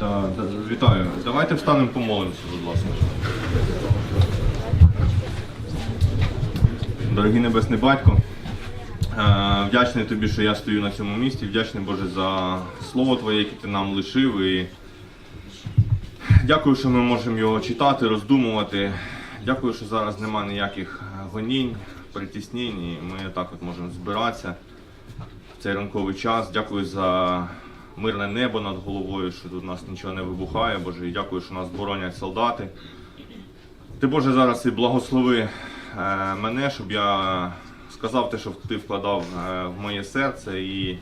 Да, да, вітаю. Давайте встанемо помолимося, будь ласка. Дорогий Небесний Батько, е, вдячний тобі, що я стою на цьому місці. Вдячний Боже за слово Твоє, яке ти нам лишив. І дякую, що ми можемо його читати, роздумувати. Дякую, що зараз немає ніяких гонінь, притіснень, і ми так от можемо збиратися в цей ранковий час. Дякую за мирне небо над головою, що тут у нас нічого не вибухає, Боже, і дякую, що нас боронять солдати. Ти, Боже, зараз і благослови е, мене, щоб я сказав те, що ти вкладав е, в моє серце. І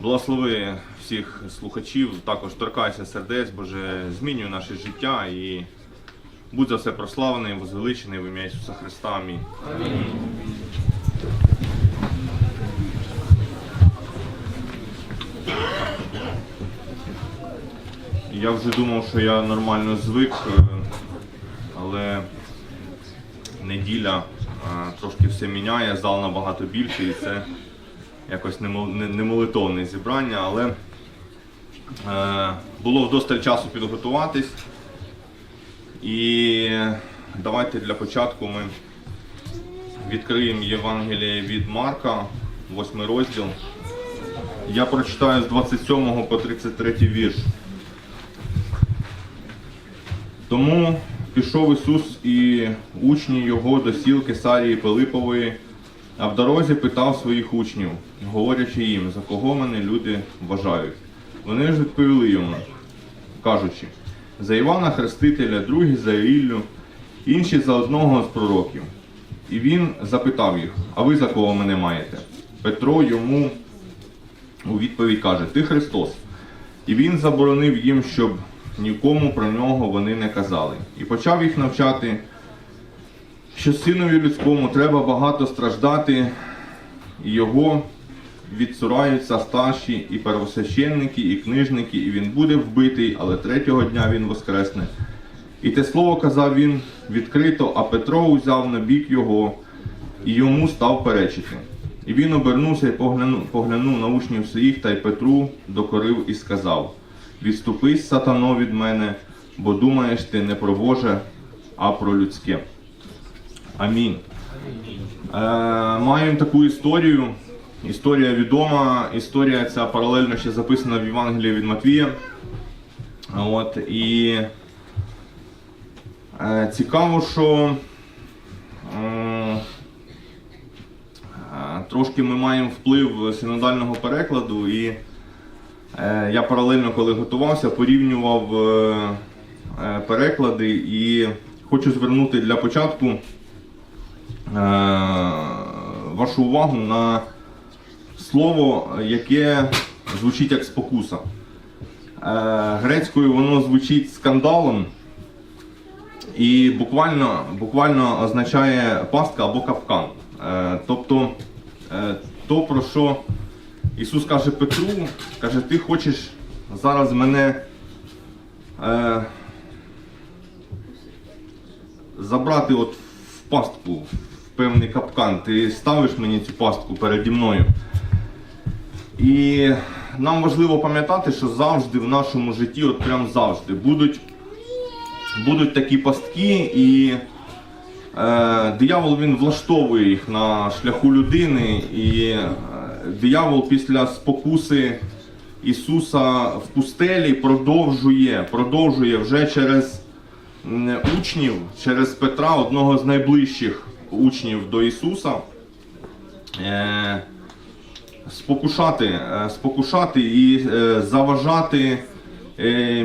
благослови всіх слухачів, також торкайся сердець, Боже, змінюй наше життя і будь за все прославлений, возвеличений в ім'я Ісуса Христа. Амінь. Я вже думав, що я нормально звик, е, але неділя е, трошки все міняє, зал набагато більший, і це якось не мол- не- не молитовне зібрання, але е, було вдосталь часу підготуватись. І давайте для початку ми відкриємо Євангеліє від Марка, 8 розділ. Я прочитаю з 27 по 33 вірш. Тому пішов Ісус і учні його до сіл Кесарії Пилипової, а в дорозі питав своїх учнів, говорячи їм, за кого мене люди вважають. Вони ж відповіли йому, кажучи, за Івана Хрестителя, другі за Іллю, інші за одного з пророків. І він запитав їх, а ви за кого мене маєте? Петро йому у відповідь каже, ти Христос. І він заборонив їм, щоб нікому про нього вони не казали. І почав їх навчати, що синові людському треба багато страждати, і його відсураються старші і первосвященники, і книжники, і він буде вбитий, але третього дня він воскресне. І те слово казав він відкрито, а Петро узяв на бік його і йому став перечити. І він обернувся і поглянув, поглянув на учнів своїх та й Петру докорив і сказав: Відступись, сатано, від мене, бо думаєш ти не про Боже, а про людське. Амінь. Е, маємо таку історію. Історія відома. Історія ця паралельно ще записана в Євангелії від Матвія. От, і е, цікаво, що е, Трошки ми маємо вплив синодального перекладу, і я паралельно, коли готувався, порівнював е, е, переклади і хочу звернути для початку е, вашу увагу на слово, яке звучить як спокуса. Е, Грецькою воно звучить скандалом. І буквально, буквально означає пастка або капкан. Е, тобто е, то, про що Ісус каже Петру, каже, ти хочеш зараз мене е, забрати от в пастку, в певний капкан. Ти ставиш мені цю пастку переді мною. І нам важливо пам'ятати, що завжди в нашому житті, от прям завжди, будуть будуть такі пастки, і е, диявол він влаштовує їх на шляху людини, і диявол після спокуси Ісуса в пустелі продовжує, продовжує вже через учнів, через Петра, одного з найближчих учнів до Ісуса. Е, спокушати, е, спокушати і е, заважати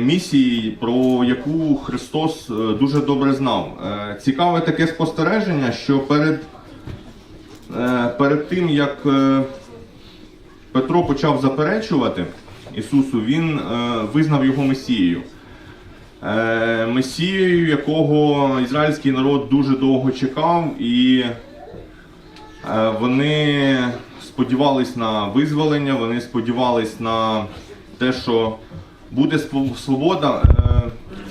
місії, про яку Христос дуже добре знав. Цікаве таке спостереження, що перед, перед тим, як Петро почав заперечувати Ісусу, він е, визнав його Месією. Е, Месією, якого ізраїльський народ дуже довго чекав, і Е, Вони сподівались на визволення, вони сподівались на те, що буде свобода.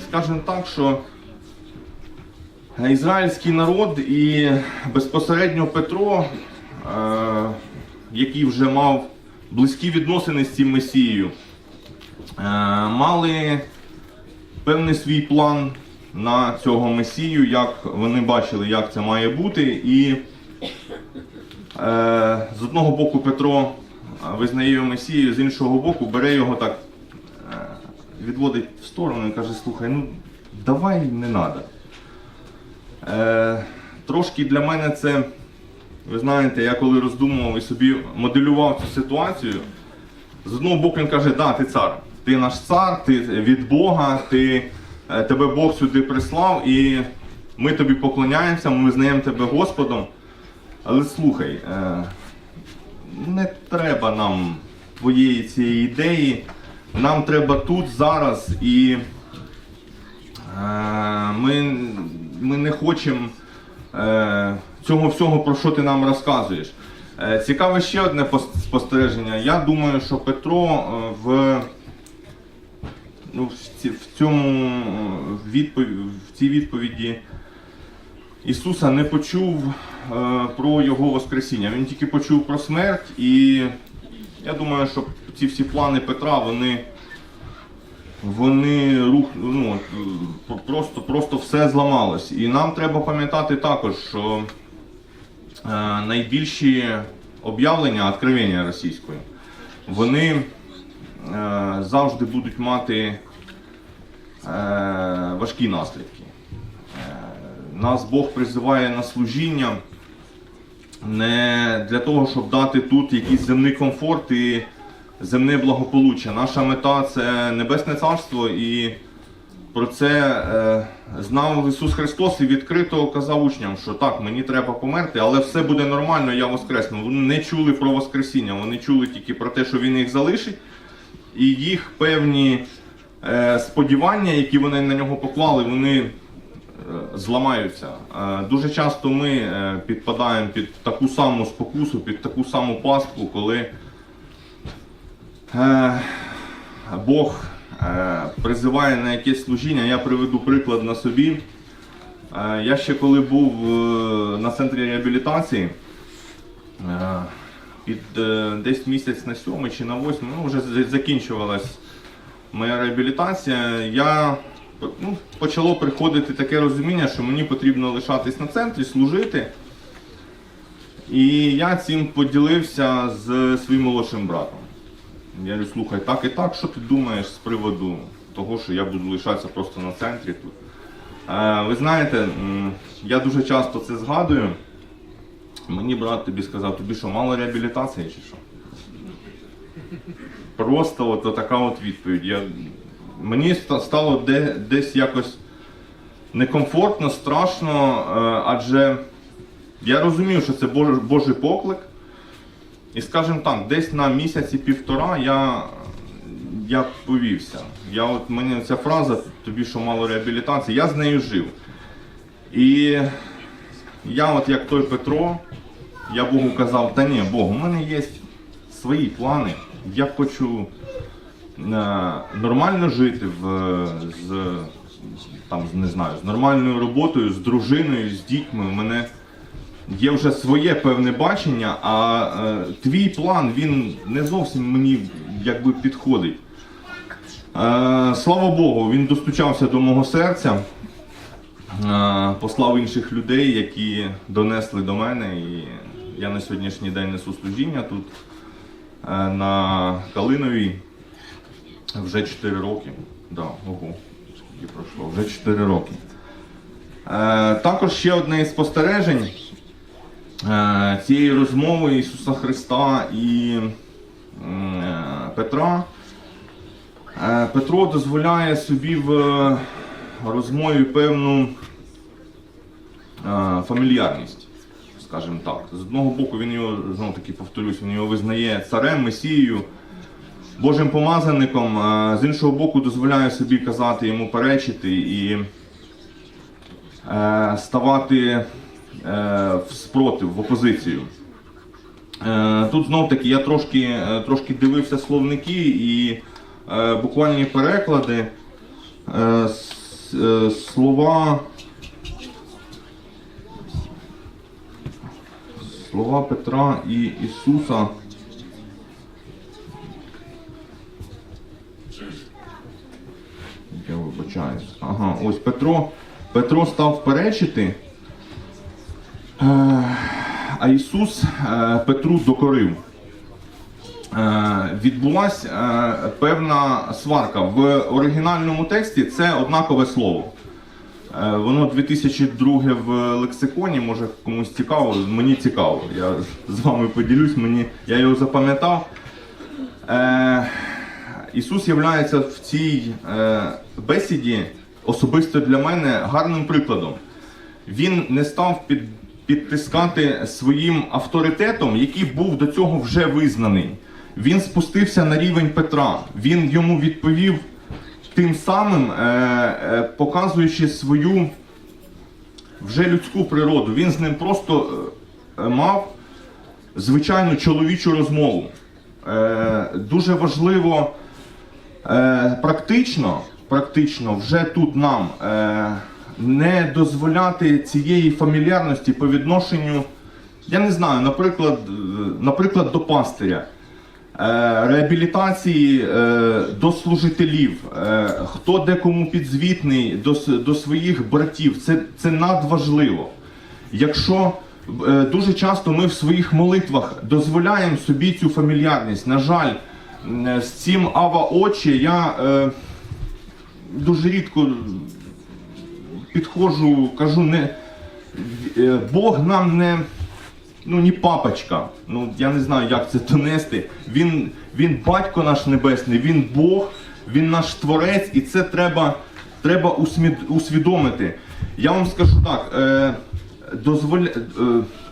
Скажімо так, що ізраїльський народ і безпосередньо Петро, який вже мав близькі відносини з цим Месією, е, мали певний свій план на цього месію, як вони бачили, як це має бути. І е, з одного боку Петро е, визнає його месією, з іншого боку бере його так, відводить в сторону і каже: слухай, ну давай не треба. Трошки для мене це, ви знаєте, я коли роздумував і собі моделював цю ситуацію, з одного боку він каже, да, ти цар, ти наш цар, ти від Бога, ти, е, тебе Бог сюди прислав, і ми тобі поклоняємося, ми визнаємо тебе Господом. Але слухай, е, не треба нам твоєї цієї ідеї, нам треба тут, зараз. І Е, Ми, ми не хочемо цього всього, про що ти нам розказуєш. Е, Цікаве ще одне спостереження. Я думаю, що Петро е, в, ну, в, цьому відповіді, в цій відповіді Ісуса не почув е, про Його Воскресіння. Він тільки почув про смерть, і я думаю, що ці всі плани Петра, вони вони рух, ну, е, просто, просто все зламалось. І нам треба пам'ятати також, що е, найбільші об'явлення, откровення російської, вони е, завжди будуть мати е, важкі наслідки. Е, нас Бог призиває на служіння не для того, щоб дати тут якийсь земний комфорт і земне благополуччя. Наша мета це Небесне Царство, і про це е, знав Ісус Христос і відкрито казав учням, що так, мені треба померти, але все буде нормально, я воскресну. Вони не чули про Воскресіння, вони чули тільки про те, що Він їх залишить, і їх певні е, сподівання, які вони на нього поклали, вони е, зламаються. Дуже часто ми підпадаємо під таку саму спокусу, під таку саму пастку, коли Бог призиває на якесь служіння. Я приведу приклад на собі. Е, Я ще коли був е, на центрі реабілітації, е, під е, десь місяць на сьомий чи на восьмий, ну вже закінчувалась моя реабілітація, я ну, почало приходити таке розуміння, що мені потрібно лишатись на центрі, служити. І я цим поділився з своїм молодшим братом. Я говорю, слухай, так і так, що ти думаєш з приводу того, що я буду лишатися просто на центрі тут? Е, ви знаєте, я дуже часто це згадую. Мені брат тобі сказав, тобі що, мало реабілітації чи що? Просто от, така от відповідь. Я, мені стало де, десь якось некомфортно, страшно, е, адже я розумів, що це Божий, Божий поклик. І скажімо так, десь на місяці півтора я, я повівся. Я от мені ця фраза, тобі що мало реабілітації, я з нею жив. І я, от як той Петро, я Богу казав, та ні, Бог, у мене є свої плани. Я хочу е, нормально жити в, з, там, не знаю, з нормальною роботою, з дружиною, з дітьми. У мене є вже своє певне бачення, а е, твій план він не зовсім мені якби підходить. Е, слава Богу, він достучався до мого серця, е, послав інших людей, які донесли до мене. І я на сьогоднішній день несу служіння тут е, на Калиновій вже 4 роки. Да, ого, скільки пройшло, вже 4 роки. Е, також ще одне із спостережень цієї розмови Ісуса Христа і е, Петра. Е, Петро дозволяє собі в е, розмові певну е, фамільярність, скажімо так. З одного боку, він його, знову таки повторюсь, він його визнає царем, месією, Божим помазаником, з іншого боку, дозволяє собі казати йому перечити і е, ставати е, в спротив, в опозицію. Е, Тут знов таки я трошки, е, трошки дивився словники і е, буквальні переклади. Е, е, Слова. Слова Петра і Ісуса. Я вибачаюсь. Ага, ось Петро. Петро став перечити. А Ісус е, Петру докорив. Е, відбулася е, певна сварка. В оригінальному тексті це однакове слово. Воно 2002 в лексиконі, може комусь цікаво, мені цікаво. Я з вами поділюсь, мені, я його запам'ятав. Е, Ісус є в цій е, бесіді особисто для мене гарним прикладом. Він не став під, підтискати своїм авторитетом, який був до цього вже визнаний. Він спустився на рівень Петра. Він йому відповів тим самим, е, е, показуючи свою вже людську природу. Він з ним просто е, мав звичайну чоловічу розмову. Дуже важливо практично, практично вже тут нам не дозволяти цієї фамільярності по відношенню, я не знаю, наприклад, е, наприклад, до пастиря. Е, Реабілітації е, до служителів, хто де кому підзвітний до, до своїх братів, це, це надважливо. Якщо дуже часто ми в своїх молитвах дозволяємо собі цю фамільярність, на жаль, з цим ава очі я дуже рідко підходжу, кажу, не, е, Бог нам не, ну, ні папочка. Ну, я не знаю, як це донести. Він, він батько наш небесний, він Бог, він наш творець, і це треба, треба усвідомити. Я вам скажу так. Е, дозволя... е,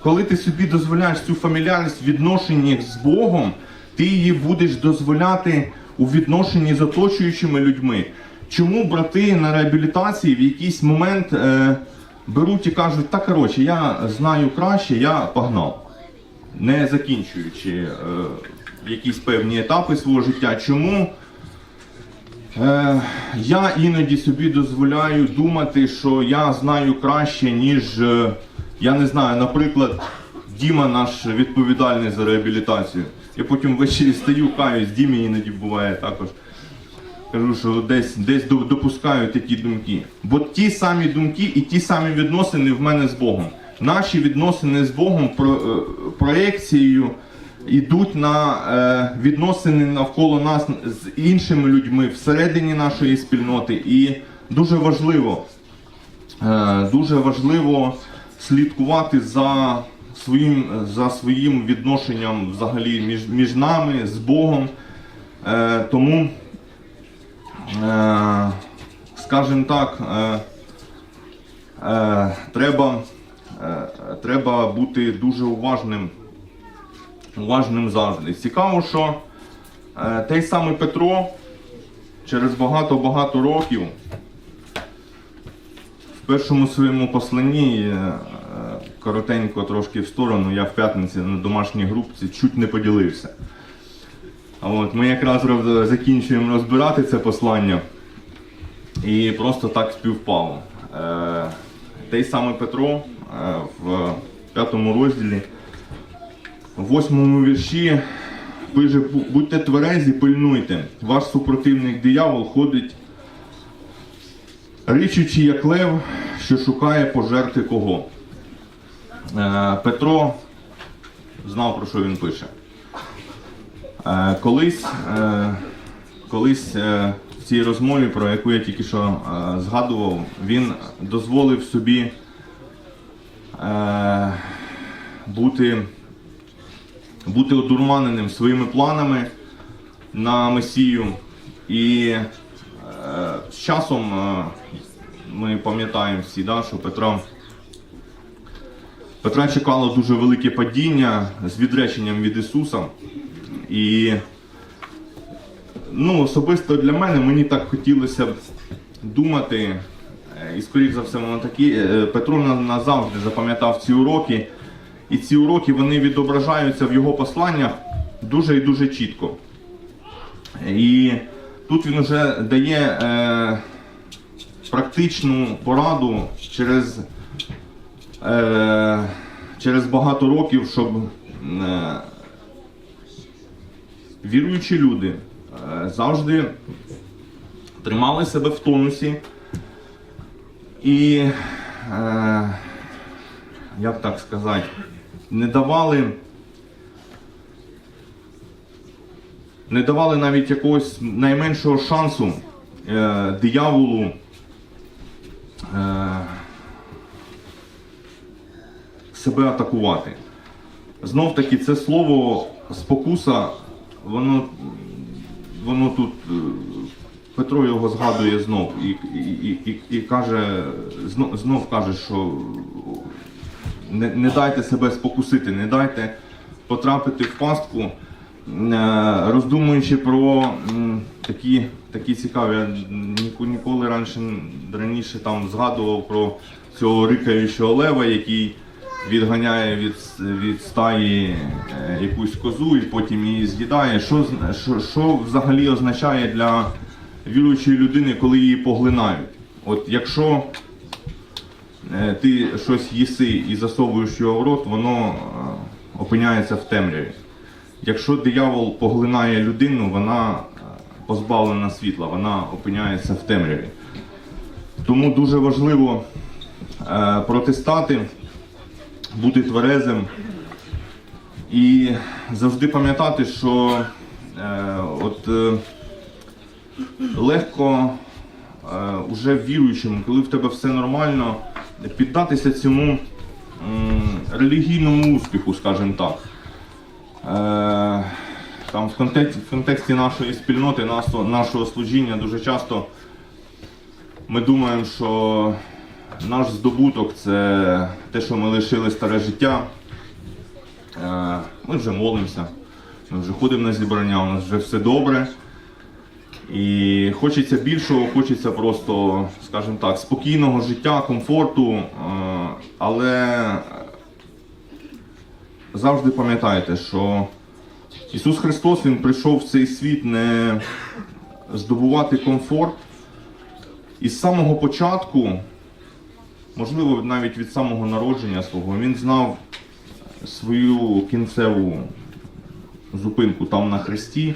коли ти собі дозволяєш цю фамільярність в відношенні з Богом, ти її будеш дозволяти у відношенні з оточуючими людьми. Чому брати на реабілітації в якийсь момент е, беруть і кажуть, та коротше, я знаю краще, я погнав, не закінчуючи е, якісь певні етапи свого життя. Чому? Е, я іноді собі дозволяю думати, що я знаю краще, ніж е, я не знаю, наприклад, Діма наш відповідальний за реабілітацію. Я потім ввечері стою, каюсь, Дімі іноді буває також. Кажу, що десь, десь до- допускаю такі думки. Бо ті самі думки і ті самі відносини в мене з Богом. Наші відносини з Богом про, е, проекцією йдуть на е, відносини навколо нас з іншими людьми всередині нашої спільноти. І дуже важливо, е, дуже важливо слідкувати за своїм, за своїм відношенням взагалі між, між нами з Богом. Е, тому скажімо так, е, е, треба, е, треба бути дуже уважним, уважним завжди. Цікаво, що е, той самий Петро через багато-багато років в першому своєму посланні, е, е, коротенько трошки в сторону, я в п'ятниці на домашній групці чуть не поділився. От, ми якраз закінчуємо розбирати це послання. І просто так співпало. Е, той самий Петро е, в п'ятому розділі, в восьмому вірші пише, будьте тверезі, пильнуйте. Ваш супротивник диявол ходить, ричучи, як лев, що шукає пожерти кого. Е, Петро знав, про що він пише. Е, Колись, е, колись е, в цій розмові, про яку я тільки що згадував, він дозволив собі бути, бути одурманеним своїми планами на Месію. І з часом ми пам'ятаємо всі, да, що Петра. Петра чекало дуже велике падіння з відреченням від Ісуса. І ну, особисто для мене мені так хотілося б думати, е, і скоріш за все, воно такі. е, Петро назавжди запам'ятав ці уроки, і ці уроки вони відображаються в його посланнях дуже і дуже чітко. І тут він вже дає е, практичну пораду через, е, через багато років, щоб е, віруючі люди е, завжди тримали себе в тонусі і, е, як так сказати, не давали. Не давали навіть якогось найменшого шансу е, дияволу е, себе атакувати. Знов таки, це слово спокуса, воно, воно тут, е, Петро його згадує знов і, і, і, і, каже, знов, знов каже, що не, не дайте себе спокусити, не дайте потрапити в пастку, е, роздумуючи про такі, такі цікаві. Я ніколи раніше, раніше там згадував про цього рикаючого лева, який відганяє від, від стаї е, якусь козу і потім її з'їдає. Що, що, що взагалі означає для віруючої людини, коли її поглинають? От якщо е, ти щось їси і засовуєш його в рот, воно е, опиняється в темряві. Якщо диявол поглинає людину, вона позбавлена світла, вона опиняється в темряві. Тому дуже важливо протистати, бути тверезим і завжди пам'ятати, що е, от, е, легко е, уже віруючим, коли в тебе все нормально, піддатися цьому м, релігійному успіху, скажімо так. Е, там в контексті, в контексті нашої спільноти, нашого, нашого служіння дуже часто ми думаємо, що наш здобуток це те, що ми лишили старе життя. Е, Ми вже молимося, ми вже ходимо на зібрання, у нас вже все добре. І хочеться більшого, хочеться просто, скажімо так, спокійного життя, комфорту, е, але завжди пам'ятайте, що Ісус Христос Він прийшов в цей світ не здобувати комфорт. І з самого початку, можливо, навіть від самого народження свого, він знав свою кінцеву зупинку там на хресті.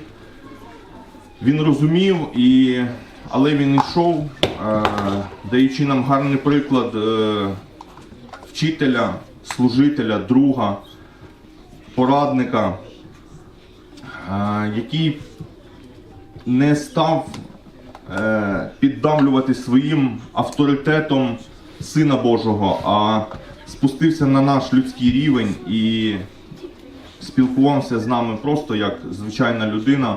Він розумів, і... але він йшов, е, даючи нам гарний приклад е, вчителя, служителя, друга, порадника, е, який не став піддавлювати своїм авторитетом Сина Божого, а спустився на наш людський рівень і спілкувався з нами просто як звичайна людина.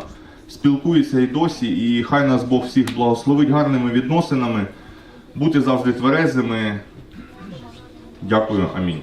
Спілкується і досі, і хай нас Бог всіх благословить гарними відносинами, бути завжди тверезими. Дякую, амінь.